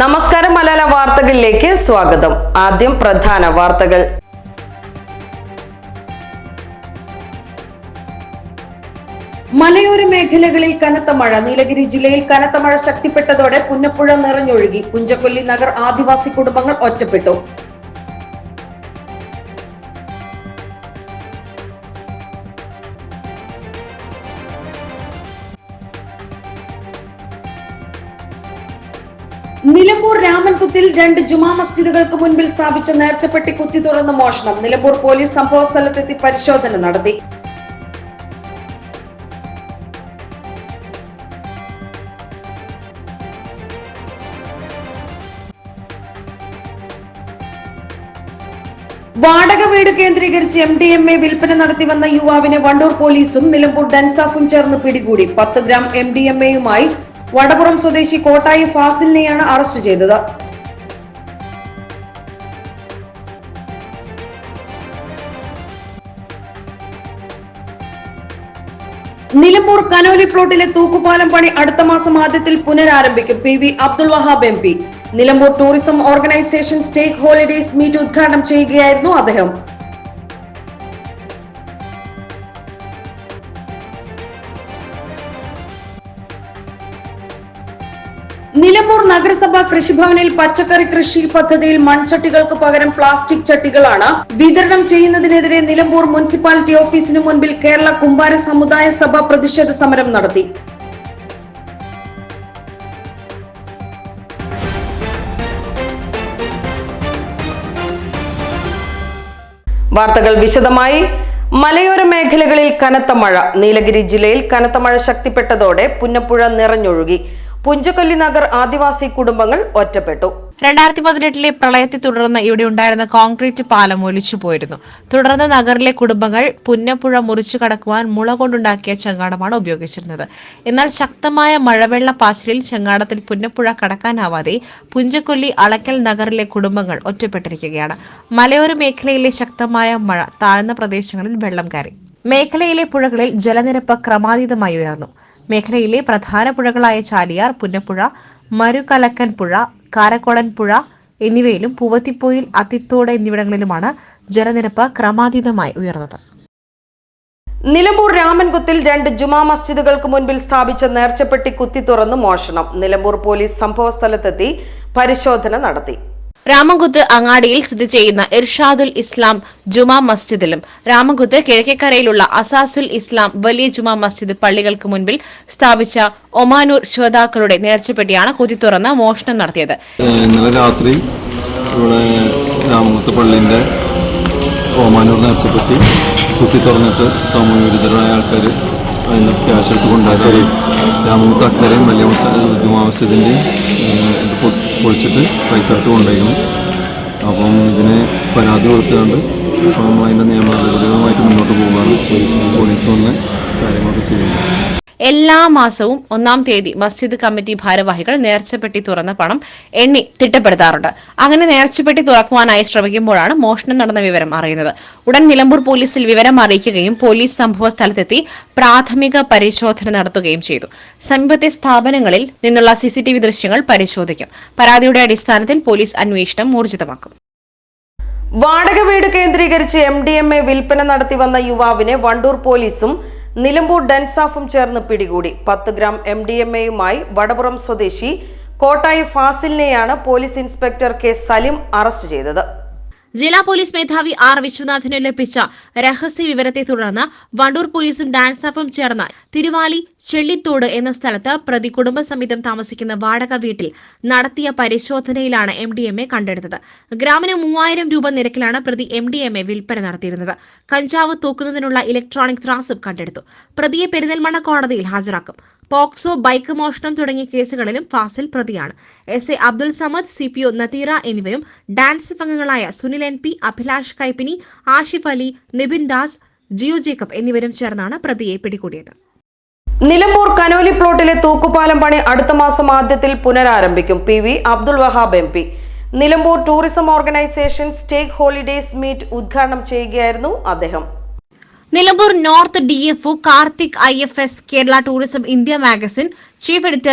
നമസ്കാരം മലയാള വാർത്തകളിലേക്ക് സ്വാഗതം. ആദ്യം പ്രധാന വാർത്തകൾ. മലയോര മേഖലകളിൽ കനത്ത മഴ. നീലഗിരി ജില്ലയിൽ കനത്ത മഴ ശക്തിപ്പെട്ടതോടെ പുന്നപ്പുഴ നിറഞ്ഞൊഴുകി. പുഞ്ചക്കൊല്ലി നഗർ ആദിവാസി കുടുംബങ്ങൾ ഒറ്റപ്പെട്ടു. നിലമ്പൂർ രാമൻകുത്തിൽ രണ്ട് ജുമാ മസ്ജിദുകൾക്ക് മുൻപിൽ സ്ഥാപിച്ച നേർച്ചപ്പെട്ടി കുത്തി തുറന്ന മോഷണം. നിലമ്പൂർ പോലീസ് സംഭവ സ്ഥലത്തെത്തി പരിശോധന നടത്തി. വാടക വീട് കേന്ദ്രീകരിച്ച് എം ഡി എം എ വിൽപ്പന നടത്തി വന്ന യുവാവിനെ വണ്ടൂർ പോലീസും നിലമ്പൂർ ഡൻസാഫും ചേർന്ന് പിടികൂടി. പത്ത് ഗ്രാം എം ഡി എം എയുമായി വടപുറം സ്വദേശി കോട്ടായി ഫാസിലിനെയാണ് അറസ്റ്റ് ചെയ്തത്. നിലമ്പൂർ കനോലി പ്ലോട്ടിലെ തൂക്കുപാലം പണി അടുത്ത മാസം ആദ്യത്തിൽ പുനരാരംഭിക്കും. P V Abdul Wahab M P. Nilambur tourism organisation stakeholders meet ഉദ്ഘാടനം ചെയ്യുകയായിരുന്നു അദ്ദേഹം. നിലമ്പൂർ നഗരസഭ കൃഷിഭവനിൽ പച്ചക്കറി കൃഷി പദ്ധതിയിൽ മൺചട്ടികൾക്ക് പകരം പ്ലാസ്റ്റിക് ചട്ടികളാണ് വിതരണം ചെയ്യുന്നതിനെതിരെ നിലമ്പൂർ മുനിസിപ്പാലിറ്റി ഓഫീസിനു മുൻപിൽ കേരള കുമ്പാര സമുദായ സഭ പ്രതിഷേധ സമരം നടത്തി. വാർത്തകൾ വിശദമായി. മലയോര മേഖലകളിൽ കനത്ത മഴ. നീലഗിരി ജില്ലയിൽ കനത്ത മഴ ശക്തിപ്പെട്ടതോടെ പുന്നപ്പുഴ നിറഞ്ഞൊഴുകി. പുഞ്ചക്കൊല്ലി നഗർ ആദിവാസി കുടുംബങ്ങൾ ഒറ്റപ്പെട്ടു. രണ്ടായിരത്തി പതിനെട്ടിലെ പ്രളയത്തെ തുടർന്ന് ഇവിടെ ഉണ്ടായിരുന്ന കോൺക്രീറ്റ് പാലം ഒലിച്ചു പോയിരുന്നു. തുടർന്ന് നഗറിലെ കുടുംബങ്ങൾ പുന്നപ്പുഴ മുറിച്ചു കടക്കുവാൻ മുള കൊണ്ടുണ്ടാക്കിയ ചങ്ങാടമാണ് ഉപയോഗിച്ചിരുന്നത്. എന്നാൽ ശക്തമായ മഴവെള്ള പാച്ചിലിൽ ചങ്ങാടത്തിൽ പുന്നപ്പുഴ കടക്കാനാവാതെ പുഞ്ചക്കൊല്ലി അളക്കൽ നഗറിലെ കുടുംബങ്ങൾ ഒറ്റപ്പെട്ടിരിക്കുകയാണ്. മലയോര മേഖലയിലെ ശക്തമായ മഴ താഴ്ന്ന പ്രദേശങ്ങളിൽ വെള്ളം കയറി. മേഖലയിലെ പുഴകളിൽ ജലനിരപ്പ് ക്രമാതീതമായി ഉയർന്നു. മേഖലയിലെ പ്രധാന പുഴകളായ ചാലിയാർ പുന്നപ്പുഴ മരുകലക്കൻ പുഴ കാരക്കോടൻ പുഴ എന്നിവയിലും പൂവത്തിപ്പോയിൽ അത്തിത്തോട് എന്നിവിടങ്ങളിലുമാണ് ജലനിരപ്പ് ക്രമാതീതമായി ഉയർന്നത്. നിലമ്പൂർ രാമൻകുത്തിൽ രണ്ട് ജുമാ മസ്ജിദുകൾക്ക് മുൻപിൽ സ്ഥാപിച്ച നേർച്ചപ്പെട്ടി കുത്തി തുറന്ന് മോഷണം. നിലമ്പൂർ പോലീസ് സംഭവസ്ഥലത്തെത്തി പരിശോധന നടത്തി. രാമകുത്ത് അങ്ങാടിയിൽ സ്ഥിതി ചെയ്യുന്ന ഇർഷാദുൽ ഇസ്ലാം ജുമാ മസ്ജിദിലും രാമകുത്ത് കിഴക്കേക്കരയിലുള്ള അസാസുൽ ഇസ്ലാം വലിയ ജുമാ മസ്ജിദ് പള്ളികൾക്ക് മുൻപിൽ സ്ഥാപിച്ച ഒമാനൂർ ശ്രോതാക്കളുടെ നേർച്ചപ്പെട്ടിയാണ് കുതി തുറന്ന് മോഷണം നടത്തിയത്. ഇന്നലെ രാത്രി ഇവിടെ രാമകുത്ത് പള്ളിന്റെ ഓമാനൂർ നേർച്ചപ്പെട്ടി കുത്തി തുറന്നിട്ട് സാമൂഹ്യ ആൾക്കാർ അതിന് ക്യാഷ് എടുത്ത് അക്കരയും വലിയ ജുമാ മസ്ജിദിന്റെയും ഇത് പൊളിച്ചിട്ട് പൈസ ഇട്ട് കൊണ്ടുപോയിരുന്നു. അപ്പം ഇതിന് പരാതി കൊടുത്തുകൊണ്ട് നമ്മൾ അതിന്റെ നിയമ മുന്നോട്ട് പോകാറ് പോലീസ് വന്ന് കാര്യങ്ങളൊക്കെ ചെയ്യുന്നു. എല്ലാ മാസവും ഒന്നാം തീയതി മസ്ജിദ് കമ്മിറ്റി ഭാരവാഹികൾ നേർച്ചപ്പെട്ടി തുറന്ന പണം എണ്ണി തിട്ടപ്പെടുത്താറുണ്ട്. അങ്ങനെ നേർച്ചപ്പെട്ടി തുറക്കുവാനായി ശ്രമിക്കുമ്പോഴാണ് മോഷണം നടന്ന വിവരം അറിയുന്നത്. ഉടൻ നിലമ്പൂർ പോലീസിൽ വിവരം അറിയിക്കുകയും പോലീസ് സംഭവ സ്ഥലത്തെത്തി പ്രാഥമിക പരിശോധന നടത്തുകയും ചെയ്തു. സമീപത്തെ സ്ഥാപനങ്ങളിൽ നിന്നുള്ള സിസിടിവി ദൃശ്യങ്ങൾ പരിശോധിക്കും. പരാതിയുടെ അടിസ്ഥാനത്തിൽ പോലീസ് അന്വേഷണം ഊർജിതമാക്കും. വാടക വീട് കേന്ദ്രീകരിച്ച് എം ഡി എം എ വിൽപ്പന നടത്തി വന്ന യുവാവിനെ വണ്ടൂർ പോലീസും നിലമ്പൂർ ഡെൻസാഫും ചേർന്ന് പിടികൂടി. പത്ത് ഗ്രാം എം ഡി എം എയുമായി വടപുറം സ്വദേശി Kottayi ഫാസിലിനെയാണ് police inspector K Salim arrest ചെയ്തത്. ജില്ലാ പോലീസ് മേധാവി ആർ വിശ്വനാഥിന് ലഭിച്ച രഹസ്യ വിവരത്തെ തുടർന്ന് വണ്ടൂർ പോലീസും ഡാൻസ് ഡാൻസാഫും ചേർന്ന് തിരുവാലി ചെള്ളിത്തോട് എന്ന സ്ഥലത്ത് പ്രതി കുടുംബസമേതം താമസിക്കുന്ന വാടക വീട്ടിൽ നടത്തിയ പരിശോധനയിലാണ് എം ഡി എം എ കണ്ടെടുത്തത്. ഗ്രാമിന് മൂവായിരം രൂപ നിരക്കിലാണ് പ്രതി എം ഡി എം എ വിൽപ്പന നടത്തിയിരുന്നത്. കഞ്ചാവ് തൂക്കുന്നതിനുള്ള ഇലക്ട്രോണിക് ത്രാസും കണ്ടെടുത്തു. പ്രതിയെ പെരിന്തൽമണ്ണ കോടതിയിൽ ഹാജരാക്കും. പോക്സോ ബൈക്ക് മോഷണം തുടങ്ങിയ കേസുകളിലും ഫാസിൽ പ്രതിയാണ്. S A Abdul Samad C P O Natheera എന്നിവരും ഡാൻസ് അംഗങ്ങളായ Sunil N P Abhilash Kaippini Ashif Ali Nibin Das Jio Jacob എന്നിവരും ചേർന്നാണ് പ്രതിയെ പിടികൂടിയത്. നിലമ്പൂർ കനോലി പ്ലോട്ടിലെ തൂക്കുപാലം പണി അടുത്ത മാസം ആദ്യത്തിൽ പുനരാരംഭിക്കും. P V Abdul Wahab M P. Nilambur tourism organisation stakeholders meet ഉദ്ഘാടനം ചെയ്യുകയായിരുന്നു അദ്ദേഹം. Nilambur north D F O Karthik I F S Kerala tourism India magazine chief editor